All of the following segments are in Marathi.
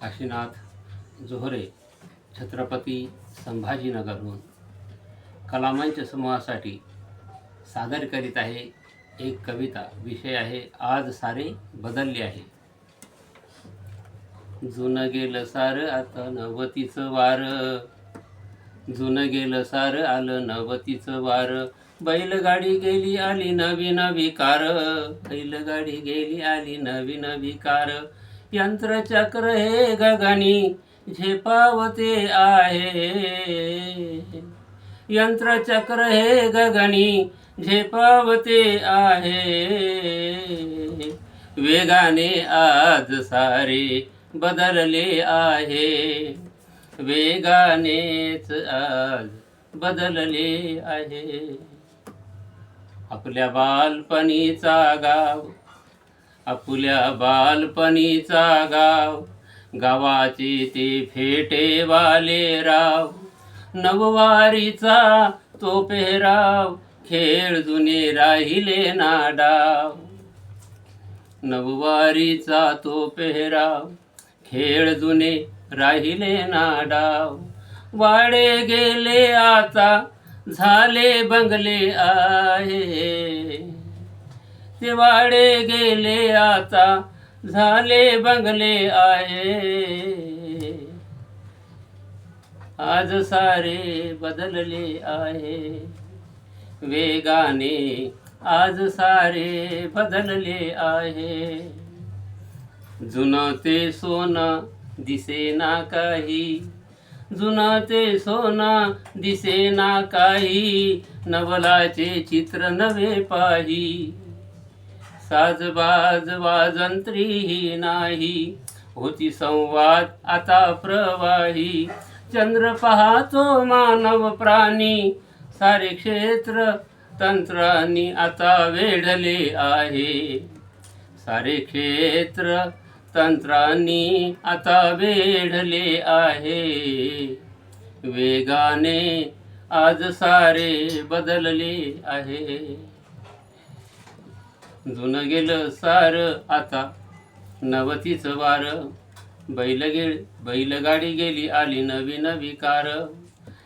काशीनाथ जोहरे छत्रपती संभाजीनगरहून कलामंच समूहासाठी सादर करीत आहे. एक कविता विषय आहे आज सारे बदलले आहे. जुनं गेलं सारं आता नवतीचं वार. जुनं गेलं सारं आलं नवतीचं वार. बैलगाडी गेली आली नवी नवी कार. बैलगाडी गेली आली नवी नवी कार. यंत्रचक्र हे गगनी झेपावते आहे. यंत्रचक्र हे गगनी झेपावते आहे. वेगाने आज सारे बदलले आहे. वेगानेच आज बदलले आहे. आपल्या बालपणीचा गाव आपल्या बालपणीचा गाव गावाचे ते फेटेवाले राव. नववारीचा तो पेहराव खेळ जुने राहिले ना डाव नववारीचा तो पेहराव खेळ जुने राहिले ना डाव वाडे गेले आता झाले बंगले आहे. ते वाडे गेले आता झाले बंगले आहे. आज सारे बदलले आहे. वेगाने आज सारे बदलले आहे. जुनं ते सोनं दिसेना काही जुनं ते सोनं दिसेना काही नवलाचे चित्र नवे पाही. साजबाज वाजंत्रीही नाही. होती संवाद आता प्रवाही. चंद्र पाहतो मानव प्राणी. सारे क्षेत्र तंत्रांनी आता वेढले आहे. सारे क्षेत्र तंत्रांनी आता वेढले आहे. वेगाने आज सारे बदलले आहे. जुनं गेलं सार आता नवतीचं वार. बैल गे बैलगाडी गेली आली नवी नवी कार.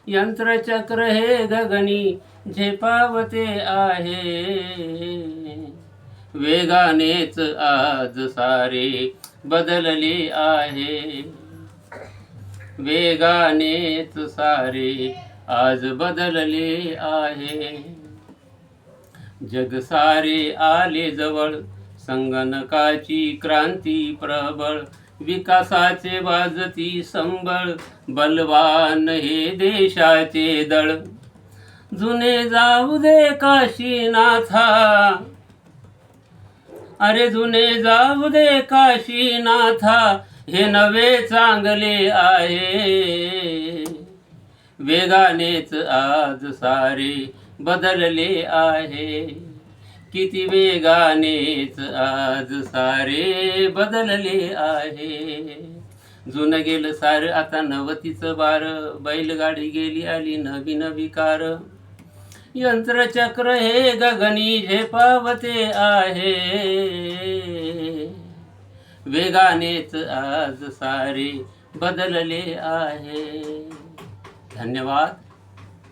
यंत्रचक्र हे गगनी झेपावते आहे. वेगानेच आज सारे बदलले आहे. वेगानेच सारे आज बदलले आहे. जग सारे आले जवळ संगणकाची क्रांती प्रबळ विकासाचे वाजती संबळ बलवान हे देशाचे दळ. जुने जाऊ दे काशीनाथा अरे जुने जाऊ दे काशीनाथा हे नवे चांगले आहे. वेगानेच आज सारे बदलले आहे. किती वेगानेच आज सारे बदलले आहे. जुनं गेलं सारं आता नवतीचं बार. बैलगाडी गेली आली नवी नवी कार यंत्रचक्र हे गगनी झेपावते आहे. वेगानेच आज सारे बदलले आहे. धन्यवाद.